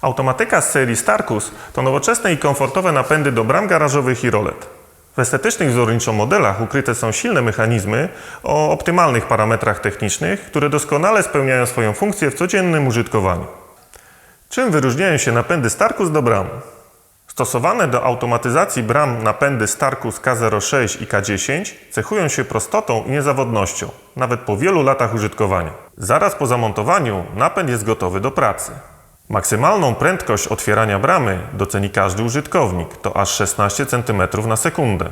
Automatyka z serii Starkus to nowoczesne i komfortowe napędy do bram garażowych i rolet. W estetycznych wzorniczo modelach ukryte są silne mechanizmy o optymalnych parametrach technicznych, które doskonale spełniają swoją funkcję w codziennym użytkowaniu. Czym wyróżniają się napędy Starkus do bram? Stosowane do automatyzacji bram napędy Starkus K06 i K10 cechują się prostotą i niezawodnością, nawet po wielu latach użytkowania. Zaraz po zamontowaniu napęd jest gotowy do pracy. Maksymalną prędkość otwierania bramy doceni każdy użytkownik, to aż 16 cm na sekundę.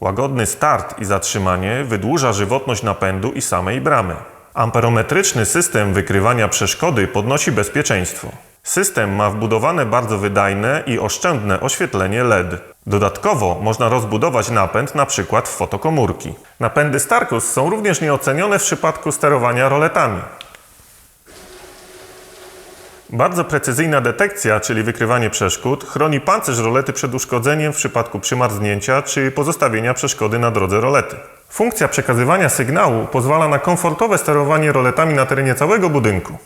Łagodny start i zatrzymanie wydłuża żywotność napędu i samej bramy. Amperometryczny system wykrywania przeszkody podnosi bezpieczeństwo. System ma wbudowane bardzo wydajne i oszczędne oświetlenie LED. Dodatkowo można rozbudować napęd np. w fotokomórki. Napędy Starkus są również nieocenione w przypadku sterowania roletami. Bardzo precyzyjna detekcja, czyli wykrywanie przeszkód, chroni pancerz rolety przed uszkodzeniem w przypadku przymarznięcia czy pozostawienia przeszkody na drodze rolety. Funkcja przekazywania sygnału pozwala na komfortowe sterowanie roletami na terenie całego budynku.